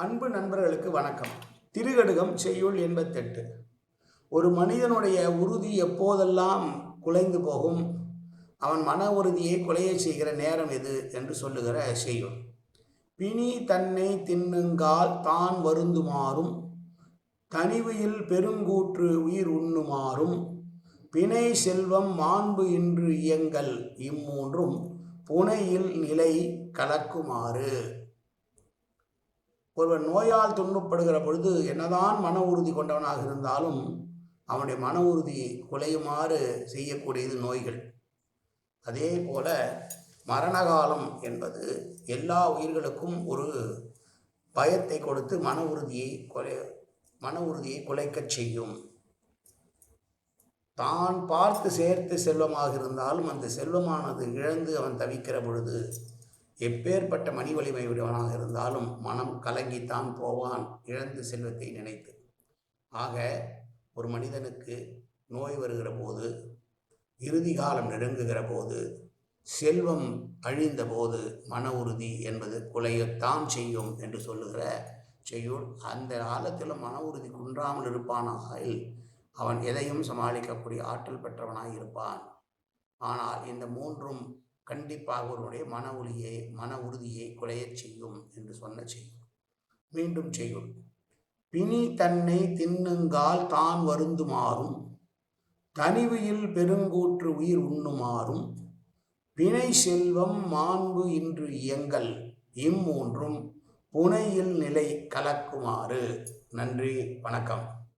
அன்பு நண்பர்களுக்கு வணக்கம். திருகடுகம் செய்யுள் எண்பத்தெட்டு. ஒரு மனிதனுடைய உறுதி எப்போதெல்லாம் குலைந்து போகும்? அவன் மன உறுதியை குலைய செய்கிற நேரம் எது? என்று சொல்லுகிற செய்யுள். பிணி தன்னை தின்னுங்கால் தான் வருந்துமாறும் தனிவையில் பெருங்கூற்று உயிர் உண்ணுமாறும் பிணை செல்வம் மாண்பு இன்று இயங்கல் இம்மூன்றும் புனையில் நிலை கலக்குமாறு. ஒருவன் நோயால் துன்பப்படுகிற பொழுது என்னதான் மன உறுதி கொண்டவனாக இருந்தாலும் அவனுடைய மன உறுதி குலையுமாறு செய்யக்கூடியது நோய்கள். அதே போல மரணகாலம் என்பது எல்லா உயிர்களுக்கும் ஒரு பயத்தை கொடுத்து மன உறுதியை கொலை மன உறுதியை குலைக்கச் செய்யும். தான் பார்த்து சேர்த்து செல்வமாக இருந்தாலும் அந்த செல்வமானது இழந்து அவன் தவிக்கிற பொழுது எப்பேற்பட்ட மணி வலிமை உடையவனாக இருந்தாலும் மனம் கலங்கித்தான் போவான் இழந்து செல்வத்தை நினைத்து. ஆக ஒரு மனிதனுக்கு நோய் வருகிற போது இறுதி காலம் நெருங்குகிற போது செல்வம் அழிந்த போது மன உறுதி என்பது குலையத்தான் செய்யும் என்று சொல்லுகிற செய்யுள் அந்த காலத்தில் மன உறுதி குன்றாமல் இருப்பானால் அவன் எதையும் சமாளிக்கக்கூடிய ஆற்றல் பெற்றவனாக இருப்பான். ஆனால் இந்த மூன்றும் கண்டிப்பாக ஒருவனுடைய மன ஒளியை மன உறுதியை குலையச் செய்யும் என்று சொன்ன செய்யும் மீண்டும் செய்யும் பிணி தன்னை தின்னுங்கால் தான் வருந்துமாறும் தனிவையில் பெருங்கூற்று உயிர் உண்ணுமாறும் பிணை செல்வம் மாண்பு இன்று இயங்கல் இம்மூன்றும் புனையில் நிலை கலக்குமாறு. நன்றி வணக்கம்.